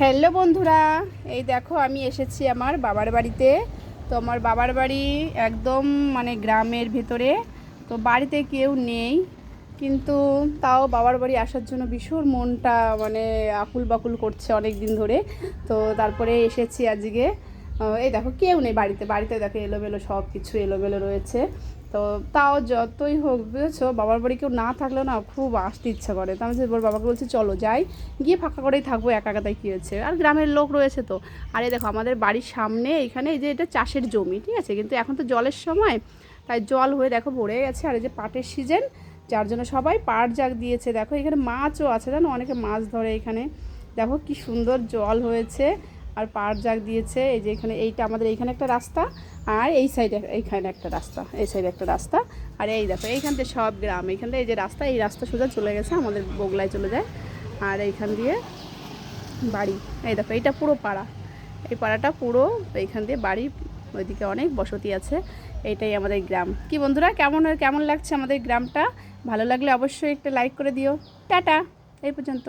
Hello বন্ধুরা, এই দেখো আমি এসেছি আমার বাবার বাড়িতে। তো আমার বাবার বাড়ি একদম মানে গ্রামের ভেতরে, তো বাড়িতে কেউ নেই। কিন্তু তাও বাবার বাড়ি আসার জন্য ভীষণ মনটা মানে আকুল বাকুল করছে অনেক দিন ধরে। তো তারপরে এসেছি আজকে। এই দেখো, কেউ নেই বাড়িতে। বাড়িতে দেখো এলোমেলো সব কিছু এলোমেলো রয়েছে। তো তাও যতই হোক, বুঝেছ? বাবার বাড়ি কেউ না থাকলেও না খুব আসতে ইচ্ছা করে। তো আমি বাবাকে বলছি, চলো যাই। গিয়ে ফাঁকা করেই থাকব, একা একা তাই কী হয়েছে? আর গ্রামের লোক রয়েছে তো। আর এই দেখো, আমাদের বাড়ির সামনে এখানে এই যে এটা চাষের জমি, ঠিক আছে? কিন্তু এখন তো জলের সময়, তাই জল হয়ে দেখো ভরে গেছে। আর এই যে পাটের সিজন, যার জন্য সবাই পাট জাগ দিয়েছে। দেখো, এখানে মাছও আছে, জানো? অনেকে মাছ ধরে এখানে। দেখো কি সুন্দর জল হয়েছে। আর পাট জাগ দিয়েছে, এই যে এখানে এইটা আমাদের এইখানে একটা রাস্তা, আর এই সাইডে এইখানে একটা রাস্তা, এই সাইডে একটা রাস্তা, আর এই দেখো, এইখান থেকে সব গ্রাম, এইখান থেকে এই যে রাস্তা, এই রাস্তা সোজা চলে গেছে, আমাদের বগলায় চলে যায়, আর এইখান দিয়ে বাড়ি, এই দেখো, এইটা পুরো পাড়া, এই পাড়াটা পুরো, এইখান দিয়ে বাড়ি, ওইদিকে অনেক বসতি আছে, এইটাই আমাদের গ্রাম। কি বন্ধুরা, কেমন কেমন লাগছে আমাদের গ্রামটা? ভালো লাগলে অবশ্যই একটা লাইক করে দিও। টাটা, এই পর্যন্ত।